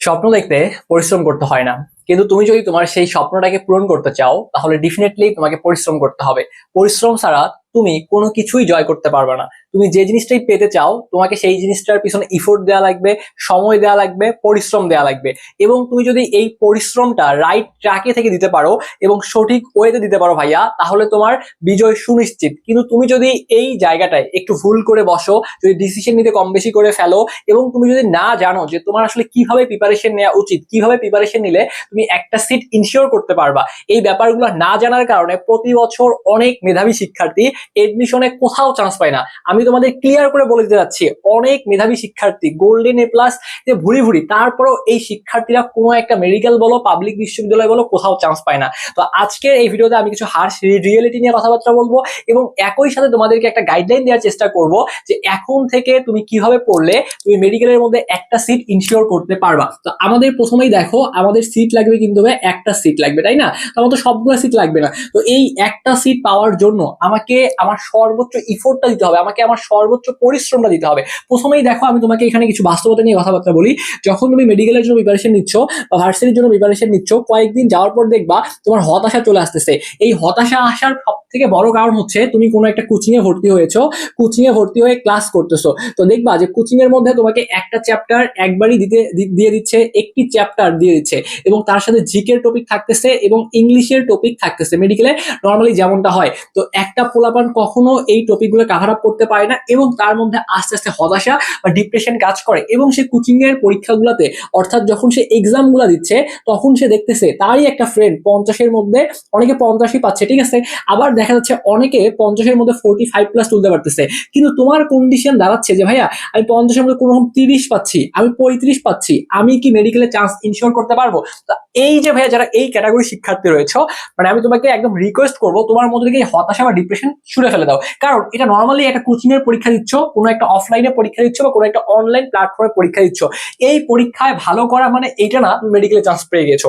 স্বপ্ন দেখতে পরিশ্রম করতে হয় না। কিন্তু তুমি যদি তোমার সেই স্বপ্নটাকে পূরণ করতে চাও, তাহলে ডেফিনেটলি তোমাকে পরিশ্রম করতে হবে। পরিশ্রম ছাড়া তুমি কোনো কিছুই জয় করতে পারবে না। তুমি যে জিনিসটাই পেতে চাও, তোমাকে সেই জিনিসটার পিছনে ইফোর্ট দেওয়া লাগবে, সময় দেওয়া লাগবে, পরিশ্রম দেওয়া লাগবে। এবং তুমি যদি এই পরিশ্রমটা রাইট ট্র্যাকে থেকে দিতে পারো এবং সঠিক ওয়েতে দিতে পারো ভাইয়া, তাহলে তোমার বিজয় সুনিশ্চিত। কিন্তু তুমি যদি এই জায়গাটায় একটু ভুল করে বসো, যদি ডিসিশন নিতে কম বেশি করে ফেলো এবং তুমি যদি না জানো যে তোমার আসলে কীভাবে প্রিপারেশন নেওয়া উচিত, কীভাবে প্রিপারেশন নিলে তুমি একটা সিট ইনশিওর করতে পারবা, এই ব্যাপারগুলো না জানার কারণে প্রতি বছর অনেক মেধাবী শিক্ষার্থী এডমিশনে কোথাও চান্স পায় না। আমি তোমাদের ক্লিয়ার করে বলে দিতে যাচ্ছি, অনেক মেধাবী শিক্ষার্থী গোল্ডেন এ প্লাস যে ভুরি ভুরি, তারপরেও এই শিক্ষার্থীরা কোনো একটা মেডিকেল বলো পাবলিক বিশ্ববিদ্যালয় বলো, কোথাও চান্স পায় না। তো আজকের এই ভিডিওতে আমি কিছু হার্স রিয়েলিটি নিয়ে কথাবার্তা বলব এবং একই সাথে তোমাদেরকে একটা গাইডলাইন দেওয়ার চেষ্টা করব যে এখন থেকে তুমি কীভাবে পড়লে তুমি মেডিকেলের মধ্যে একটা সিট ইনশিওর করতে পারবা। তো আমাদের প্রথমেই দেখো, আমাদের সিট লাগবে কিন্তু একটা সিট লাগবে, তাই না? আমার তো সবগুলো সিট লাগবে না। তো এই একটা সিট পাওয়ার জন্য আমাকে আমার সর্বোচ্চ ইফোর্টটা দিতে হবে, আমাকে আমার সর্বোচ্চ পরিশ্রমটা দিতে হবে। প্রথমেই দেখো, আমি তোমাকে এখানে কিছু বাস্তবতা নিয়ে কথাবার্তা বলি। যখন তুমি মেডিকেলের জন্য প্রিপারেশন নিচ্ছ বা ভার্সিটির জন্য প্রিপারেশন নিচ্ছ, কয়েকদিন যাওয়ার পর দেখবা তোমার হতাশা চলে আসতেছে। এই হতাশা আসার সব থেকে বড় কারণ হচ্ছে তুমি কোনো একটা কোচিং এ ভর্তি হয়েছো কোচিং এ ভর্তি হয়ে ক্লাস করতেছো। তো দেখবা যে কোচিং এর মধ্যে তোমাকে একটা চ্যাপ্টার একবারই দিতে দিয়ে দিচ্ছে, একটি চ্যাপ্টার দিয়ে দিচ্ছে এবং তার সাথে জিকের টপিক থাকতেছে এবং ইংলিশের টপিক থাকতেছে। মেডিকেলে নর্মালি যেমনটা হয়। তো একটা পোলাপান কখনো এই টপিকগুলো কাভার আপ করতে পারে না এবং তার মধ্যে আস্তে আস্তে হতাশা বা ডিপ্রেশন কাজ করে এবং সে কোচিং এর পরীক্ষাগুলোতে অর্থাৎ যখন সে এক্সামগুলা দিচ্ছে, তখন সে দেখতেছে তারই একটা ফ্রেন্ড পঞ্চাশের মধ্যে, অনেকে পঞ্চাশই পাচ্ছে, ঠিক আছে? আবার দেখা যাচ্ছে অনেকে পঞ্চাশের মধ্যে ফোর্টি ফাইভ প্লাস তুলতে পারতেছে। কিন্তু তোমার কন্ডিশন দাঁড়াচ্ছে যে, ভাইয়া, আমি পঞ্চাশের মধ্যে কোনো রকম তিরিশ পাচ্ছি, আমি পঁয়ত্রিশ পাচ্ছি, আমি কি মেডিকেলে চান্স ইনশিওর করতে পারব? এই যে, ভাইয়া, যারা এই ক্যাটাগরি শিক্ষার্থী রয়েছে মানে আমি তোমাকে একদম রিকোয়েস্ট করব, তোমার মধ্যে থেকে হতাশা বা ডিপ্রেশন ছুড়ে ফেলে দাও। কারণ এটা নর্মালি একটা কোচিং এর পরীক্ষা দিচ্ছ, কোনো একটা অফলাইনে পরীক্ষা দিচ্ছ বা কোনো একটা অনলাইন প্ল্যাটফর্মে পরীক্ষা দিচ্ছ। এই পরীক্ষায় ভালো করা মানে এটা না মেডিকেলে চান্স পেয়ে গেছো।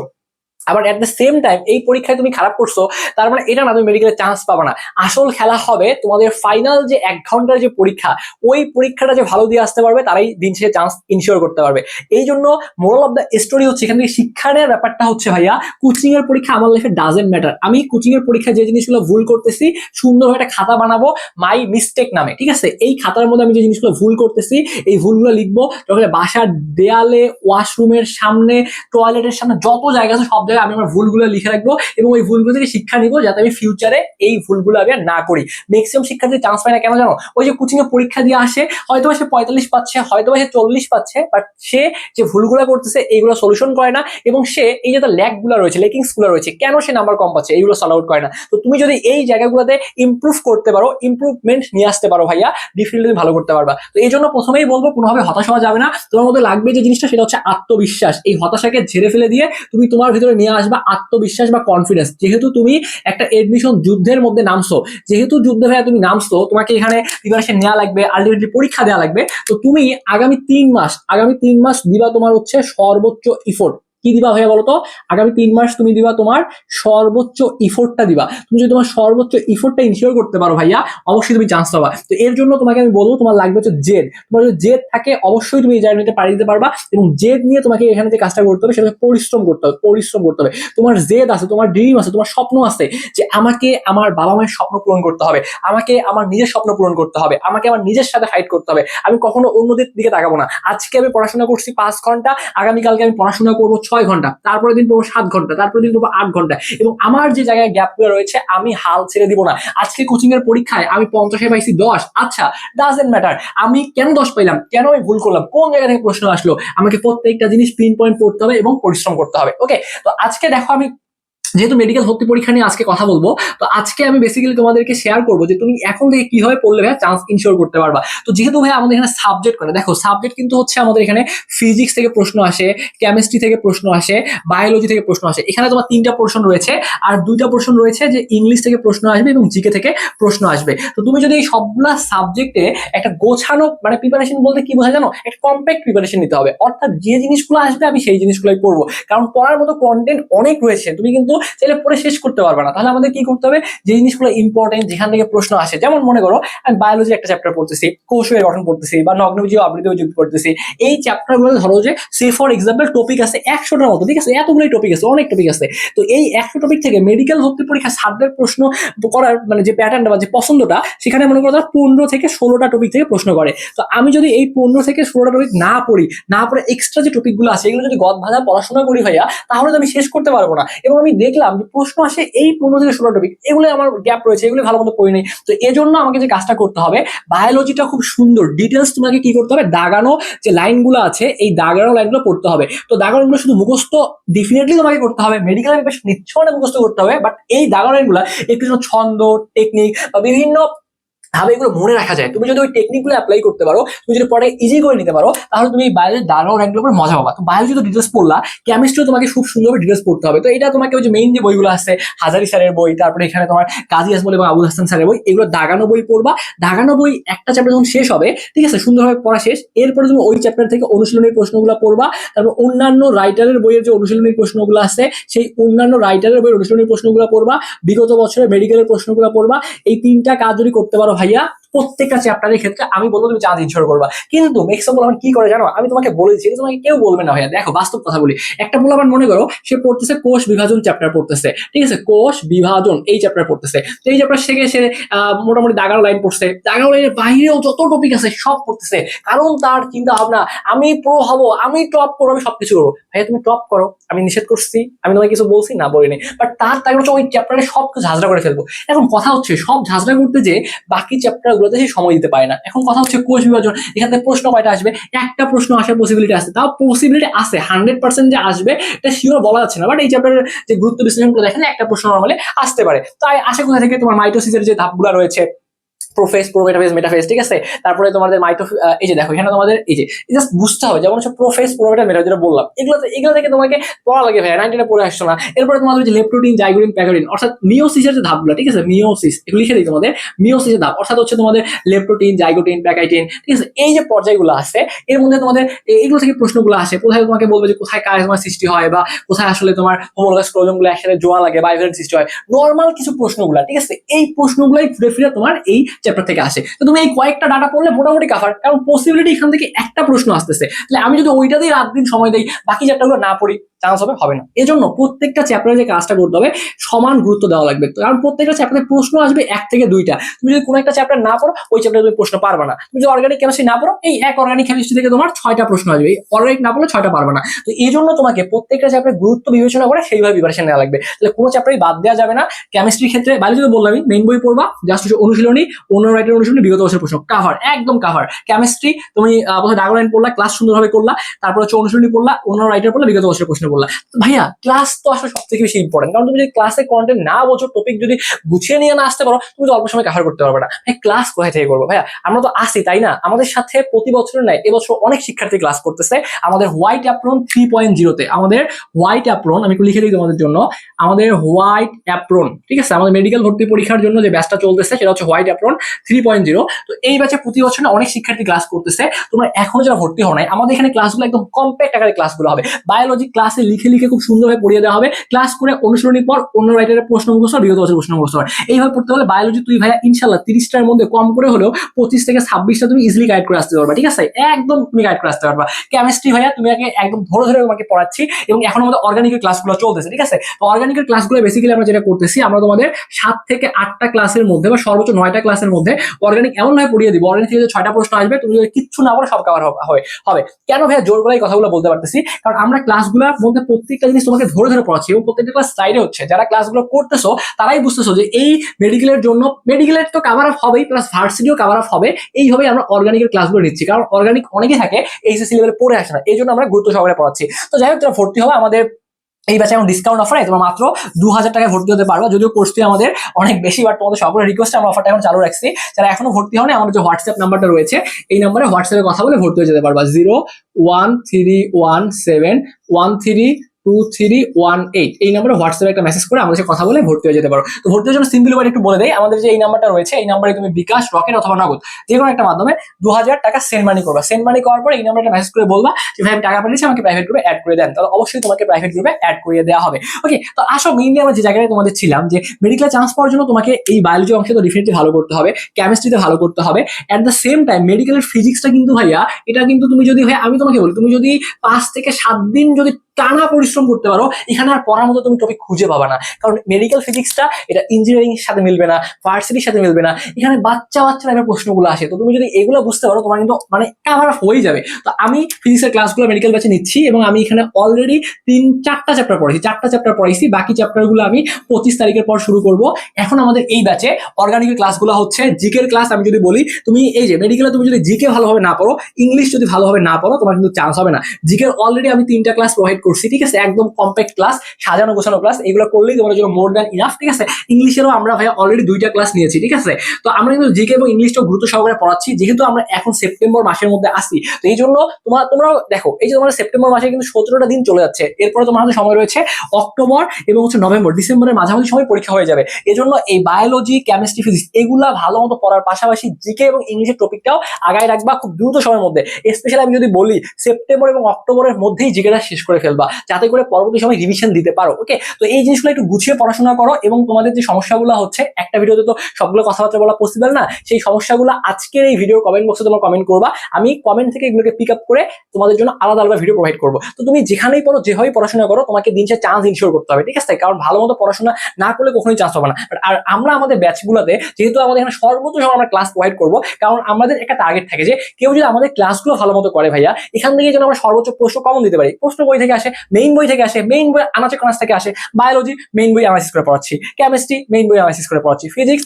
আবার এট দ্য সেম টাইম এই পরীক্ষায় তুমি খারাপ করছ, তার মানে এটা না তুমি মেডিকেলে চান্স পাবে না। আসল খেলা হবে তোমাদের ফাইনাল যে এক ঘণ্টার যে পরীক্ষা, ওই পরীক্ষাটা যে ভালো দিয়ে আসতে পারবে, তারাই দিন শেষে চান্স ইনশিওর করতে পারবে। এই জন্য মোরাল অফ দ্য স্টোরি হচ্ছে এখান থেকে শিক্ষা নেওয়ার ব্যাপারটা হচ্ছে ভাইয়া কোচিং এর পরীক্ষা আমার লাইফে ডাজেন্ট ম্যাটার আমি কোচিং এর পরীক্ষায় যে জিনিসগুলো ভুল করতেছি, সুন্দরভাবে একটা খাতা বানাবো মাই মিস্টেক নামে, ঠিক আছে? এই খাতার মধ্যে আমি যে জিনিসগুলো ভুল করতেছি, এই ভুলগুলো লিখব তাহলে বাসার দেয়ালে ওয়াশরুমের সামনে টয়লেটের সামনে, যত জায়গা আছে সব জায়গায় আমি আমার ভুলগুলো লিখে রাখব এবং ওই ভুলগুলো থেকে শিক্ষা নিবো যাতে আমি ফিউচারে এই ভুলগুলো আমি আর না করি। ম্যাক্সিমাম শিক্ষার্থী চান্স পায় না, কেন জানো? ওই যে কোচিং এ পরীক্ষা দিয়ে আসে হয়তো সে পঁয়তাল্লিশ পাচ্ছে হয়তো সে চল্লিশ পাচ্ছে বাট সে যে ভুলগুলো করতেছে, এইগুলো সলিউশন করে না এবং সে এই যে ল্যাকগুলো রয়েছে লেকিংসগুলো রয়েছে, কেন সে নাম্বার কম পাচ্ছে, এইগুলো সলভ আউট করে না? তো তুমি যদি এই জায়গাগুলোতে ইমপ্রুভ করতে পারো ইমপ্রুভমেন্ট নিয়ে আসতে পারো ভাইয়া ডিফিনেটলি ভালো করতে পারবা। তো এই জন্য প্রথমেই বলব, কোনোভাবে হতাশ হওয়া যাবে না। তোমার মধ্যে লাগবে যে জিনিসটা, সেটা হচ্ছে আত্মবিশ্বাস। এই হতাশাকে ঝেড়ে ফেলে দিয়ে তুমি তোমার ভিতরে নিয়ে আসবা আত্মবিশ্বাস বা কনফিডেন্স যেহেতু তুমি একটা এডমিশন যুদ্ধের মধ্যে নামছো, যেহেতু যুদ্ধে ভাইয়া তুমি নামছো, তোমাকে এখানে প্রিপারেশন নেওয়া লাগবে আলটিমেটলি পরীক্ষা দেওয়া লাগবে। তো তুমি আগামী তিন মাস, আগামী তিন মাস দিবা তোমার হচ্ছে সর্বোচ্চ ইফোর্ট কি দিবা ভাইয়া বলো তো আগামী তিন মাস তুমি দিবা তোমার সর্বোচ্চ ইফোর্টটা দিবা। তুমি যদি তোমার সর্বোচ্চ ইফোর্টটা ইনশিওর করতে পারো ভাইয়া, অবশ্যই তুমি চান্স পাবা। তো এর জন্য তোমাকে আমি বলব, তোমার লাগবে হচ্ছে জেদ। তোমার যদি জেদ থাকে, অবশ্যই তুমি এই জার্নিতে পাড়ি দিতে পারবা এবং জেদ নিয়ে তোমাকে এখানে যে কাজটা করতে হবে, সেটা পরিশ্রম করতে হবে, পরিশ্রম করতে হবে। তোমার জেদ আছে, তোমার ড্রিম আছে, তোমার স্বপ্ন আছে যে আমাকে আমার বাবা মায়ের স্বপ্ন পূরণ করতে হবে, আমাকে আমার নিজের স্বপ্ন পূরণ করতে হবে, আমাকে আমার নিজের সাথে ফাইট করতে হবে। আমি কখনো অন্যদের দিকে তাকাবো না। আজকে আমি পড়াশোনা করছি পাঁচ ঘণ্টা, আগামীকালকে আমি পড়াশোনা করব ছয় ঘণ্টা তারপরে দিন পড়ব সাত ঘণ্টা তারপরে দিন পড়ব আট ঘণ্টা এবং আমার যে জায়গায় গ্যাপগুলো রয়েছে, আমি হাল ছেড়ে দিব না। আজকে কোচিং এর পরীক্ষায় আমি পঞ্চাশে পাইছি দশ। আচ্ছা ডাজেন্ট ম্যাটার আমি কেন দশ পাইলাম? কেন আমি ভুল করলাম? কোন জায়গা থেকে প্রশ্ন আসলো? আমাকে প্রত্যেকটা জিনিস পিন পয়েন্ট পড়তে হবে এবং পরিশ্রম করতে হবে। ওকে তো আজকে দেখো আমি যেহেতু মেডিকেল ভর্তি পরীক্ষা নিয়ে আজকে কথা বলব, তো আজকে আমি বেসিক্যালি তোমাদেরকে শেয়ার করব যে তুমি এখন থেকে কীভাবে পড়লে ভাই চান্স ইনশিওর করতে পারবা। তো যেহেতু ভাই আমাদের এখানে সাবজেক্ট করে, দেখো সাবজেক্ট কিন্তু হচ্ছে আমাদের এখানে ফিজিক্স থেকে প্রশ্ন আসে কেমিস্ট্রি থেকে প্রশ্ন আসে বায়োলজি থেকে প্রশ্ন আসে। এখানে তোমার তিনটা পোর্শন রয়েছে, আর দুইটা পোর্শন রয়েছে যে ইংলিশ থেকে প্রশ্ন আসবে এবং জিকে থেকে প্রশ্ন আসবে। তো তুমি যদি এই সবগুলা সাবজেক্টে একটা গোছানো মানে প্রিপারেশন বলতে কি বোঝা জানো? একটা কম্প্যাক্ট প্রিপারেশন নিতে হবে। অর্থাৎ যে জিনিসগুলো আসবে আমি সেই জিনিসগুলোই পড়ব। কারণ পড়ার মতো কন্টেন্ট অনেক রয়েছে। তুমি কিন্তু চাইলে পড়ে শেষ করতে পারবে না। তাহলে আমাদের কি করতে হবে? যে জিনিসগুলো ইম্পর্টেন্ট যেখান থেকে প্রশ্ন আসে, যেমন মনে করো, আমি বায়োলজি একটা চ্যাপ্টার পড়তেছি কোষের গঠন পড়তেছি, বা নগ্নবীজ আবৃত্তি যুক্ত পড়তেছি এই চ্যাপ্টারগুলো ধরো যে সে ফর এক্সাম্পল টপিক আছে একশোটার মতো, ঠিক আছে? এতগুলোই টপিক আছে, অনেক টপিক আছে। তো এই একশো টপিক থেকে মেডিকেল ভর্তি পরীক্ষা সাবজেক্ট প্রশ্ন করার মানে যে প্যাটার্নটা বা যে পছন্দটা, সেখানে মনে করো তারা পনেরো থেকে ষোলোটা টপিক থেকে প্রশ্ন করে। তো আমি যদি এই পনেরো থেকে ষোলোটা টপিক না পড়ি, না পড়ে এক্সট্রা যে টপিকগুলো আছে, এগুলো যদি গদ ভাজা পড়াশোনা করি ভাইয়া, তাহলে তো আমি শেষ করতে পারব না। এবং আমি দেখলাম যে প্রশ্ন আসে এই পনেরো থেকে ষোলো টপিক এগুলো আমার গ্যাপ রয়েছে এগুলো ভালো মতো পড়ি নেই তো জন্য আমাকে যে কাজটা করতে হবে বায়োলজিটা খুব সুন্দর। ডিটেলস তোমাকে কি করতে হবে? দাগানো যে লাইনগুলো আছে, এই দাগানো লাইনগুলো পড়তে হবে। তো দাগানোগুলো শুধু মুখস্থ ডেফিনেটলি তোমাকে করতে হবে। মেডিকেল বেশ নিশ্চয় মুখস্থ করতে হবে বাট এই দাগানো লাইনগুলো একটু ছন্দ টেকনিক বা বিভিন্ন ভাবে এগুলো মনে রাখা যায়। তুমি যদি ওই টেকনিকগুলো অ্যাপ্লাই করতে পারো, তুমি যদি পরে ইজি করে নিতে পারো, তাহলে তুমি বায়োলজি দাঁড়ানো র্যাঙ্কগুলো করে মজা পাবা। তো বায়োলজি তো ডিটেলস পড়লা কেমিস্ট্রিও তোমাকে খুব সুন্দরভাবে ডিটেলস পড়তে হবে। তো এটা তোমাকে ওই যে মেইন যে বইগুলো আছে, হাজারি স্যারের বই, তারপরে এখানে তোমার কাজী আজমল এবং আবুল হাসান স্যারের বই, এগুলো দাগানো বই পড়বা। দাগানো বই একটা চ্যাপ্টার যখন শেষ হবে, ঠিক আছে, সুন্দরভাবে পড়া শেষ, এরপরে তুমি ওই চ্যাপ্টার থেকে অনুশীলনের প্রশ্নগুলো পড়বা। তারপর অন্যান্য রাইটারের বইয়ের যে অনুশীলনের প্রশ্নগুলো আছে, সেই অন্যান্য রাইটারের বইয়ের অনুশীলনের প্রশ্নগুলো পড়বা। বিগত বছরের মেডিকেলের প্রশ্নগুলো পড়বা। এই তিনটা কাজ যদি করতে পারো ভাইয়া প্রত্যেকটা চ্যাপ্টারের ক্ষেত্রে আমি বলব তুমি চাঁদ ইনশোর করবা। কিন্তু এক্সাম্পল আমি কি করে জানো? আমি তোমাকে বলেছি তোমাকে কেউ বলবে না ভাইয়া। দেখো, বাস্তব কথা বলি। একটা আমার মনে করো, সে পড়তেছে কোষ বিভাজন চ্যাপ্টার পড়তেছে। ঠিক আছে? কোষ বিভাজন এই চ্যাপ্টার পড়তেছে। তো এই চ্যাপ্টার থেকে সে মোটামুটি দাগানো লাইন পড়ছে। দাগানো লাইনের বাইরেও যত টপিক আছে সব পড়তেছে। কারণ তার চিন্তা ভাবনা, আমি প্রো হব, আমি টপ করব, আমি সবকিছু করব। ভাইয়া, তুমি টপ করো। আমি নিষেধ করছি। আমি তোমাকে কিছু বলছি, না বলিনি। বাট তার তাকে হচ্ছে ওই চ্যাপ্টারে সব কিছু ঝাঁঝরা করে ফেলব। এখন কথা হচ্ছে, সব ঝাঁঝরা করতে যে বাকি চ্যাপ্টার গুলোতে সে সময় দিতে পারে না। এখন কথা হচ্ছে কোষ বিভাজন। এখান থেকে প্রশ্ন কয়টা আসবে? একটা প্রশ্ন আসার পসিবিলিটি আছে তাও পসিবিলিটি আছে হান্ড্রেড পার্সেন্ট যে আসবে, এটা শিওর বলা যাচ্ছে না। বাট এই চ্যাপ্টারের যে গুরুত্ব বিশ্লেষণ করে দেখেন, একটা প্রশ্ন নর্মালি আসতে পারে। তাই আশা কোথা থেকে তোমার মাইটোসিসের যে ধাপগুলো রয়েছে প্রোফেস প্রোমেটাফেস মেটাফেস ঠিক আছে? তারপরে তোমাদের মাইটো এই যে দেখো, এখানে তোমাদের এই যে জাস্ট বুঝতে হবে, যেমন প্রোফেস প্রোমেটা মেটা যেটা বললাম, এগুলো এগুলো থেকে তোমাকে পড়া লাগে ভাই নাইনটিনে পড়ে আসছো না। এরপরে তোমাদের যে লেপ্টোটিন জাইগোরিন প্যাকোরিন অর্থাৎ মিওসিসের যে ধাপগুলো, ঠিক আছে? মিওসিস এগুলো লিখে দিই তোমাদের মিওসিসের ধাপ, অর্থাৎ হচ্ছে তোমাদের লেপ্টোটিন জাইগোটিন প্যাকাইটিন ঠিক আছে? এই যে পর্যায়গুলো আছে, এর মধ্যে তোমাদের এগুলো থেকে প্রশ্নগুলো আসে, কোথায় তোমাকে বলবে যে কোথায় কাজমার সৃষ্টি হয় বা কোথায় আসলে তোমার হোমোলগাস ক্রোজমগুলো একসাথে জোয়া লাগে বা ইভেন্ট সৃষ্টি হয়। নর্মাল কিছু প্রশ্নগুলো, ঠিক আছে? এই প্রশ্নগুলোই ঘুরে ফিরে তোমার এই চ্যাপ্টার থেকে আসে। তো তুমি এই কয়েকটা ডাটা পড়লে মোটামুটি কাভার কারণ পসিবিলিটি এখান থেকে একটা প্রশ্ন আসতেছে। তাহলে আমি যদি ওইটাতেই রাত দিন সময় দেই, বাকি চ্যাপ্টারগুলো না পড়ি চান্স হবে হবে না। এজন্য প্রত্যেকটা চ্যাপ্টারে যে কাজটা করতে হবে, সমান গুরুত্ব দেওয়া লাগবে। কারণ প্রত্যেকটা চ্যাপ্টারে প্রশ্ন আসবে এক থেকে দুইটা। তুমি যদি কোনো একটা চ্যাপ্টার না পড়ো, ওই চ্যাপ্টারে তুমি প্রশ্ন পারবে না। তুমি যদি অর্গানিক কেমিস্ট্রি না পড়ো, এই এক অর্গানিক কেমিস্ট্রি থেকে তোমার ছয়টা প্রশ্ন আসবে। এই অর্গানিক না পড়লে ছয়টা পারবে না। তো এই জন্য তোমাকে প্রত্যেকটা চ্যাপ্টারে গুরুত্ব বিবেচনা করে সেইভাবে প্রিপারেশন নেওয়া লাগবে। তাহলে কোনো চ্যাপ্টারই বাদ দেওয়া যাবে না। কেমিস্ট্রির ক্ষেত্রে বায়োলজি তো বললামই মেইন বই পড়বা জাস্ট অনুশীলনী অন্য রাইটের অনুশীলনী বিগত বছর প্রশ্ন কাভার একদম কাভার কেমিস্ট্রি তুমি বোধহয় ডাগলাইন পড়লা ক্লাস সুন্দরভাবে করলা, তারপর হচ্ছে অনুশীলনী পড়লা অন্য রাইটার পড়লা, বিগত বছরের প্রশ্ন পড়লা। ভাইয়া ক্লাস তো আসলে সব থেকে বেশি ইম্পর্টেন্ট কারণ তুমি যদি ক্লাসে কন্টেন্ট না বোঝো টপিক যদি গুছিয়ে নিয়ে না আসতে পারো, তুমি তো অল্প সময় কাভার করতে পারবে না। ভাই ক্লাস কোথায় থেকে করব? ভাইয়া, আমরা তো আসি তাই না? আমাদের সাথে প্রতি বছরের নাই এবছর অনেক শিক্ষার্থী ক্লাস করতেছে। আমাদের হোয়াইট অ্যাপ্রন থ্রি পয়েন্ট জিরোতে আমাদের হোয়াইট অ্যাপ্রন আমি একটু লিখে দিই তোমাদের জন্য, আমাদের হোয়াইট অ্যাপ্রন ঠিক আছে? আমাদের মেডিকেল ভর্তি পরীক্ষার জন্য যে ব্যাচটা চলতেছে, সেটা হচ্ছে white apron three point zero তো এই ব্যাচে প্রতি বছর না অনেক শিক্ষার্থী ক্লাস করতেছে। তোমরা এখনও যারা ভর্তি হও নাই, আমাদের এখানে ক্লাসগুলো একদম আকারে ক্লাসগুলো হবে। বায়োলজি ক্লাসে লিখে লিখে খুব সুন্দরভাবে পড়িয়ে দেওয়া হবে। ক্লাস করে পর অন্য রাইটারের প্রশ্ন মুখস্থ বিগত বছর প্রশ্ন মুখস্থ এইভাবে পড়তে হলে বায়োলজি তুই ভাইয়া ইনশাল্লাহ তিরিশটার মধ্যে কম করে হলেও পঁচিশ থেকে ছাব্বিশটা তুমি ইজিলি গাইড করে আসতে পারবা, ঠিক আছে? একদম তুমি গাইড করে আসতে পারবা। কেমিস্ট্রি ভাইয়া, তুমি আগে একদম ধরে ধরে তোমাকে পড়াচ্ছি এবং এখন আমাদের অর্গানিকের ক্লাসগুলো চলতেছে, ঠিক আছে? তো অর্গানিকের ক্লাসগুলো বেসিক্যালি আমরা যেটা করতেছি, আমরা তোমাদের সাত থেকে আটটা ক্লাসের মধ্যে বা সর্বোচ্চ নয়টা ক্লাসের মধ্যে অর্গানিক এমন ভাবে পড়িয়ে দিব অর্গানিক থেকে ছয়টা প্রশ্ন আসবে, তুমি যদি কিচ্ছু না পড়ো সব কভার হবে হবে কেন ভাইয়া জোর এই কথাগুলো বলতে পারতেছি? কারণ আমরা ক্লাসগুলোর মধ্যে প্রত্যেকটা জিনিস তোমাকে ধরে ধরে পড়াচ্ছি এবং প্রত্যেকটা ক্লাস সাইডে হচ্ছে। যারা ক্লাসগুলো করতেছো, তারাই বুঝতেছো যে এই মেডিকেলের জন্য মেডিকেলের তো কাভার আপ হবেই প্লাস ভার্সিটিও কাভার আপ হবে। এইভাবে আমরা অর্গানিকের ক্লাসগুলো নিচ্ছি। কারণ অর্গানিক অনেকেই থাকে এইচএসসি লেভেলে পড়ে আসে না। এই জন্য আমরা গুরুত্ব সহকারে পড়াচ্ছি। তো যাই হোক, যারা ভর্তি হবে আমাদের এই ব্যাচে এখন ডিসকাউন্ট অফার তোমরা মাত্র দু হাজার টাকায় ভর্তি হতে পারবে যদিও কোর্সটি আমাদের অনেক বেশি বাট তোমাদের সকলের রিকোয়েস্ট আমরা অফারটা এখন চালু রাখছি। যারা এখনও ভর্তি হয়নি আমাদের যে হোয়াটসঅ্যাপ নাম্বারটা রয়েছে, এই নাম্বারে হোয়াটসঅ্যাপে কথা বলে ভর্তি হয়ে যেতে পারবা। Zero one three one seven one three two three one eight এই নাম্বারে হোয়াটসঅ্যাপে একটা মেসেজ করে আমাদের কথা বলে ভর্তি হয়ে যেতে পারো। তো ভর্তি হওয়ার জন্য সিম্পল ওয়ার্ড একটু বলে দেয় আমাদের যে এই নাম্বারটা রয়েছে, এই নাম্বারে তুমি বিকাশ রকেট অথবা নগদ, যে কোনো একটা মাধ্যমে দু হাজার টাকা সেন্ড মানি করবা। সেন্ড মানি করার পর এই নাম্বারটা মেসেজ করে বলবা যে, ভাই, আমি টাকা পাঠিয়েছি, আমাকে প্রাইভেট গ্রুপে অ্যাড করে দেন। তাহলে অবশ্যই তোমাকে প্রাইভেট গ্রুপে অ্যাড করে দেওয়া হবে। ওকে তো আসো মেইনলি আমরা যে জায়গায় তোমাদের ছিলাম, যে মেডিকেল চান্স পাওয়ার জন্য তোমাকে এই বায়োলজি অংশে তো ডেফিনেটলি ভালো করতে হবে কেমিস্ট্রিতে ভালো করতে হবে। অ্যাট দ্য সেম টাইম মেডিকেলের ফিজিক্সটা কিন্তু ভাইয়া, এটা কিন্তু তুমি যদি ভাই আমি তোমাকে বলি, তুমি যদি পাঁচ থেকে সাত দিন যদি টানা পরিশ্রম করতে পারো, এখানে আর পড়ার মতো তুমি টপিক খুঁজে পাবা না। কারণ মেডিকেল ফিজিক্সটা এটা ইঞ্জিনিয়ারিং এর সাথে মিলবে না ভার্সিটির সাথে মিলবে না, এখানে বাচ্চা বাচ্চা টাইপের প্রশ্নগুলো আসে। তো তুমি যদি এগুলো বুঝতে পারো, তোমার কিন্তু মানে কাভার হয়ে যাবে। তো আমি ফিজিক্সের ক্লাসগুলো মেডিকেল ব্যাচে নিচ্ছি এবং আমি এখানে অলরেডি তিন, চারটা চ্যাপ্টার পড়েছি চারটা চ্যাপ্টার পড়াইছি, বাকি চ্যাপ্টারগুলো আমি পঁচিশ তারিখের পর শুরু করব। এখন আমাদের এই ব্যাচে অর্গানিকের ক্লাসগুলো হচ্ছে জিকের ক্লাস আমি যদি বলি, তুমি এই যে মেডিকেলে তুমি যদি জিকে ভালোভাবে না পড়ো ইংলিশ যদি ভালোভাবে না পড়ো, তোমার কিন্তু চান্স হবে না। জিকের অলরেডি আমি তিনটা ক্লাস প্রোভাইড করছি, ঠিক আছে? একদম কম্প্যাক্ট ক্লাস সাজানো গোছানো ক্লাস এগুলো করলেই তোমার জন্য মোর দ্যান ইনাফ ঠিক আছে? ইংলিশেরও আমরা ভাই অলরেডি দুইটা ক্লাস নিয়েছি, ঠিক আছে? তো আমরা কিন্তু জিকে এবং ইংলিশটাও গুরুত্ব সহকারে পড়াচ্ছি, যেহেতু আমরা এখন সেপ্টেম্বর মাসের মধ্যে আসি তো এই জন্য তোমার তোমরা দেখো, এই যে তোমার সেপ্টেম্বর মাসে কিন্তু সতেরোটা দিন চলে যাচ্ছে, এরপরে তোমার হাতে সময় রয়েছে অক্টোবর এবং হচ্ছে নভেম্বর ডিসেম্বরের মাঝামাঝি সময় পরীক্ষা হয়ে যাবে। এজন্য এই বায়োলজি কেমিস্ট্রি ফিজিক্স এগুলা ভালো মতো পড়ার পাশাপাশি জিকে এবং ইংলিশের টপিকটাও আগায় রাখবা খুব দ্রুত সময়ের মধ্যে। স্পেশালি আমি যদি বলি সেপ্টেম্বর এবং অক্টোবরের মধ্যেই জিকেটা শেষ করে ফেলবা, যাতে করে পরবর্তী সময় রিভিশন দিতে পারো ওকে তো এই জিনিসগুলো একটু গুছিয়ে পড়াশোনা করো এবং তোমাদের যে সমস্যাগুলো হচ্ছে, একটা ভিডিওতে তো সবগুলো কথাবার্তা বলা পসিবল না, সেই সমস্যাগুলো আজকের এই ভিডিও কমেন্ট বক্সে তোমরা কমেন্ট করবা। আমি কমেন্ট থেকে এগুলোকে পিক আপ করে তোমাদের জন্য আলাদা আলাদা ভিডিও প্রোভাইড করব। তো তুমি যেখানেই পড়ো যেভাবেই পড়াশোনা করো, তোমাকে দিন শেষে চান্স ইনশিওর করতে হবে, ঠিক আছে? কারণ ভালো মতো পড়াশোনা না করলে কখনোই চান্স হবে না। আর আমরা আমাদের ব্যাচগুলোতে যেহেতু আমাদের এখানে সর্বোচ্চ সময় আমরা ক্লাস প্রোভাইড করব, কারণ আমাদের একটা টার্গেট থাকে যে, কেউ যদি আমাদের ক্লাসগুলো ভালো মতো করে ভাইয়া, এখান থেকে যেন আমরা সর্বোচ্চ প্রশ্ন কমন দিতে পারি। প্রশ্ন বই থেকে আসে মেইন বই থেকে আসে মেইন বই আনাচে কানাচ থেকে আসে বায়োলজি মেইন বই অ্যানালাইসিস করে পড়াচ্ছি কেমিস্ট্রি মেইন বই অ্যানালাইসিস করে পড়াচ্ছি ফিজিক্স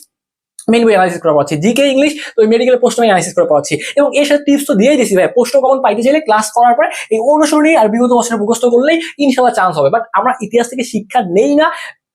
মেইন বই অ্যানালাইসিস করে পড়াচ্ছি জিকে ইংলিশ তো মেডিকেল প্রশ্ন অ্যানালাইসিস করে পড়াচ্ছি। এবং এর সাথে টিপস তো দিয়েই দিছি ভাই প্রশ্ন কখন পাইতে চাইলে ক্লাস করার পরে এই অনুসরণী আর বিগত বছরে মুখস্থ করলেই ইনশাল্লাহ চান্স হবে। বাট আমরা ইতিহাস থেকে শিক্ষা নেই না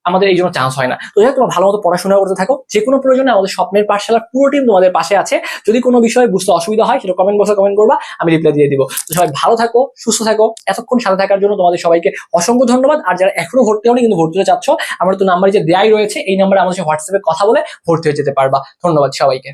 আমাদের এই জন্য চান্স হয় না। তো যাই ভালো মতো পড়াশোনা করতে থাকো। যে কোনো প্রয়োজনে আমাদের স্বপ্নের পাঠশালার পুরো টিম তোমাদের পাশে আছে। যদি কোনো বিষয়ে বুঝতে অসুবিধা হয়, সেটা কমেন্ট বক্সে কমেন্ট করবা, আমি রিপ্লাই দিয়ে দিব। তো সবাই ভালো থাকো, সুস্থ থাকো, এতক্ষণ সাথে থাকার জন্য তোমাদের সবাইকে অসংখ্য ধন্যবাদ। আর যারা এখনও ভর্তি হয়নি, কিন্তু ভর্তি হতে চাচ্ছ, আমার তো নাম্বার যে দেয়াই রয়েছে, এই নাম্বারে আমাদের হোয়াটসঅ্যাপে কথা বলে ভর্তি হয়ে যেতে পারবা। ধন্যবাদ সবাইকে।